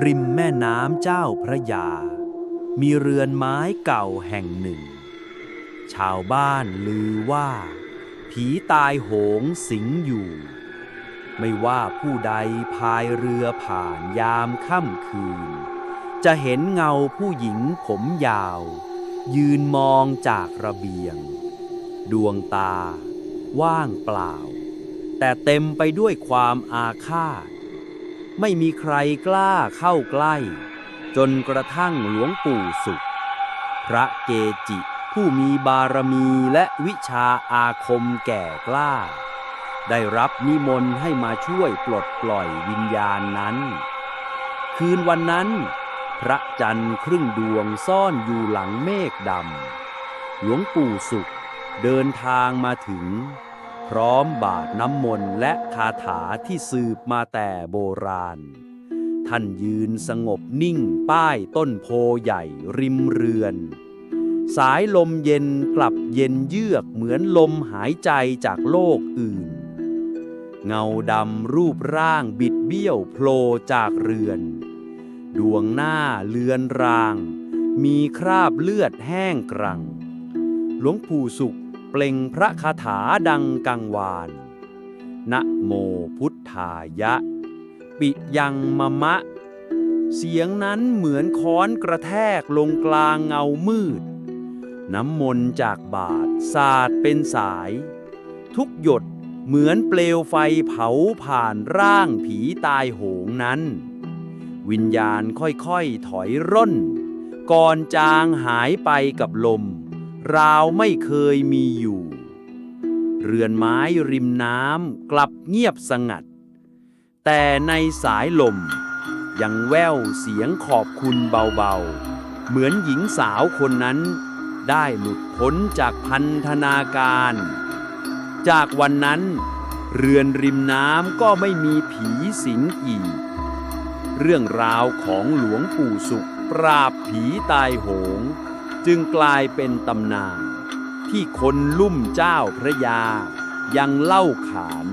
ริมแม่น้ำเจ้าพระยา มีเรือนไม้เก่าแห่งหนึ่ง ชาวบ้านลือว่า ผีตายโหงสิงอยู่ ไม่ว่าผู้ใดพายเรือผ่านยามค่ำคืน จะเห็นเงาผู้หญิงผมยาว ยืนมองจากระเบียง ดวงตา ว่างเปล่า แต่เต็มไปด้วยความอาฆาต ไม่มีใครกล้าเข้าใกล้ จนกระทั่งหลวงปู่สุข พระเกจิผู้มีบารมีและวิชาอาคมแก่กล้า ได้รับนิมนต์ให้มาช่วยปลดปล่อยวิญญาณนั้น คืนวันนั้น พระจันทร์ครึ่งดวงซ่อนอยู่หลังเมฆดำหลวงปู่สุขเดินทางมาถึง พร้อมบาทน้ำมนต์และคาถาที่สืบมาแต่โบราณ ท่านยืนสงบนิ่งป้ายต้นโพใหญ่ริมเรือน สายลมเย็นกลับเย็นเยือกเหมือนลมหายใจจากโลกอื่น เงาดำรูปร่างบิดเบี้ยวโผล่จากเรือน ดวงหน้าเลือนราง มีคราบเลือดแห้งกรังหลวงปู่สุข เปล่งพระคาถาดังกังวาน นะโมพุทธายะ ปิยังมะมะ เสียงนั้นเหมือนค้อนกระแทกลงกลางเงามืด น้ำมนต์จากบาทสาดเป็นสาย ทุกหยดเหมือนเปลวไฟเผาผ่านร่างผีตายโหงนั้น วิญญาณค่อยๆถอยร่น ก่อนจางหายไปกับลม ราวไม่เคยมีอยู่ เรือนไม้ริมน้ำกลับเงียบสงัด แต่ในสายลม ยังแว่วเสียงขอบคุณเบาๆ เหมือนหญิงสาวคนนั้น ได้หลุดพ้นจากพันธนาการ จากวันนั้น เรือนริมน้ำก็ไม่มีผีสิงอีก เรื่องราวของหลวงปู่สุขปราบผีตายโหง จึงกลายเป็นตำนาน ที่คนลุ่มเจ้าพระยา ยังเล่าขาน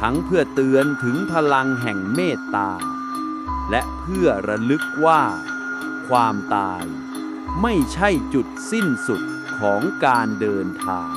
ทั้งเพื่อเตือนถึงพลังแห่งเมตตา และเพื่อระลึกว่า ความตายไม่ใช่จุดสิ้นสุดของการเดินทาง